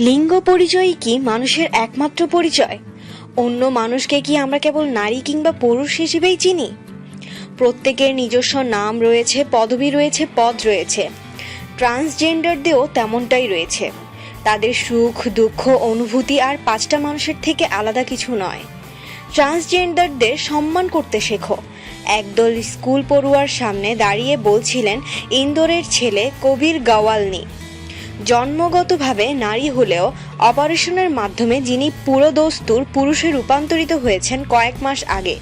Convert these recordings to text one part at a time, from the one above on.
লিঙ্গ পরিচয়ই কি মানুষের একমাত্র পরিচয়? অন্য মানুষকে কি আমরা কেবল নারী কিংবা পুরুষ হিসেবেই চিনি? প্রত্যেকের নিজস্ব নাম রয়েছে, পদবি রয়েছে, পদ রয়েছে। ট্রান্সজেন্ডারদেরও তেমনটাই রয়েছে। তাদের সুখ, দুঃখ, অনুভূতি আর পাঁচটা মানুষের থেকে আলাদা কিছু নয়। ট্রান্সজেন্ডারদের সম্মান করতে শেখো। একদল স্কুল পড়ুয়ার সামনে দাঁড়িয়ে বলছিলেন, ইন্দোরের ছেলে কবির গাওয়ালনি। জন্মগতভাবে নারী হলেও অপারেশনের মাধ্যমে যিনি পুরো দস্তুর পুরুষে রূপান্তরিত হয়েছেন কয়েক মাস আগে।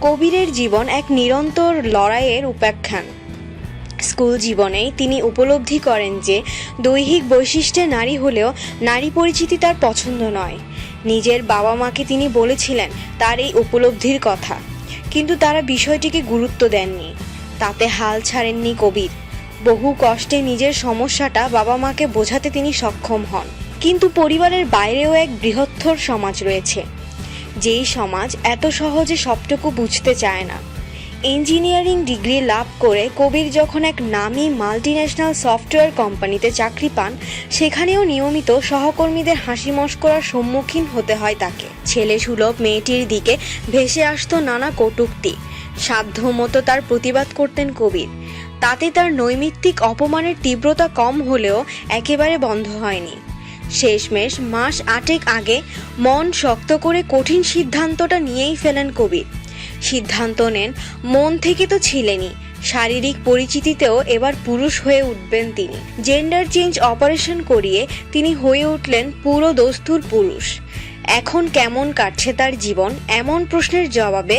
কবিরের জীবন এক নিরন্তর লড়াইয়ের উপাখ্যান। স্কুল জীবনেই তিনি উপলব্ধি করেন যে, দৈহিক বৈশিষ্ট্যে নারী হলেও নারী পরিচিতি তার পছন্দ নয়। নিজের বাবা মাকে তিনি বলেছিলেন তার এই উপলব্ধির কথা। কিন্তু তারা বিষয়টিকে গুরুত্ব দেননি। তাতে হাল ছাড়েননি কবির। বহু কষ্টে নিজের সমস্যাটা বাবা মাকে বোঝাতে তিনি সক্ষম হন। কিন্তু পরিবারের বাইরেও এক বৃহত্তর সমাজ রয়েছে। যেই সমাজ এত সহজে সবটুকু বুঝতে চায় না। ইঞ্জিনিয়ারিং ডিগ্রি লাভ করে কবির যখন এক নামী মাল্টিন্যাশনাল সফটওয়্যার কোম্পানিতে চাকরি পান, সেখানেও নিয়মিত সহকর্মীদের হাসি মস্করার সম্মুখীন হতে হয় তাকে। ছেলে সুলভ মেয়েটির দিকে ভেসে আসতো নানা কটূক্তি। সাধ্যমতো তার প্রতিবাদ করতেন কবির। তাতে তার নৈমিত্তিক অপমানের তীব্রতা কম হলেও একেবারে বন্ধ হয়নি। শেষমেশ মাস আটেক আগে মন শক্ত করে কঠিন সিদ্ধান্তটা নিয়েই ফেলেন কবির সিদ্ধান্ত নেন, মন থেকে তো ছিলেনই। শারীরিক পরিচিতিতেও এবার পুরুষ হয়ে উঠবেন তিনি। জেন্ডার চেঞ্জ অপারেশন করিয়ে তিনি হয়ে উঠলেন পুরো দস্তুর পুরুষ। এখন কেমন কাটছে তার জীবন, এমন প্রশ্নের জবাবে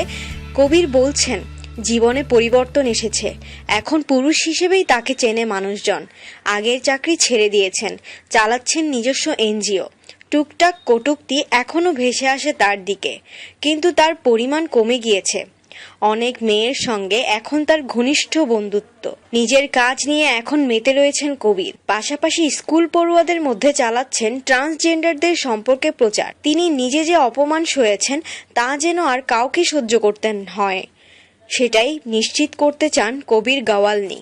কবির বলছেন জীবনে পরিবর্তন এসেছে। এখন পুরুষ হিসেবেই তাকে চেনে মানুষজন। আগের চাকরি ছেড়ে দিয়েছেন, চালাচ্ছেন নিজস্ব এনজিও। টুকটাক কটুক্তি এখনও ভেসে আসে তার দিকে, কিন্তু তার পরিমাণ কমে গিয়েছে। অনেক মেয়ের সঙ্গে এখন তার ঘনিষ্ঠ বন্ধুত্ব। নিজের কাজ নিয়ে এখন মেতে রয়েছেন কবির। পাশাপাশি স্কুল পড়ুয়াদের মধ্যে চালাচ্ছেন ট্রান্সজেন্ডারদের সম্পর্কে প্রচার। তিনি নিজে যে অপমান সয়েছেন, তা যেন আর কাউকে সহ্য করতেন হয়। সেটাই নিশ্চিত করতে চান কবির গাওয়ালনি।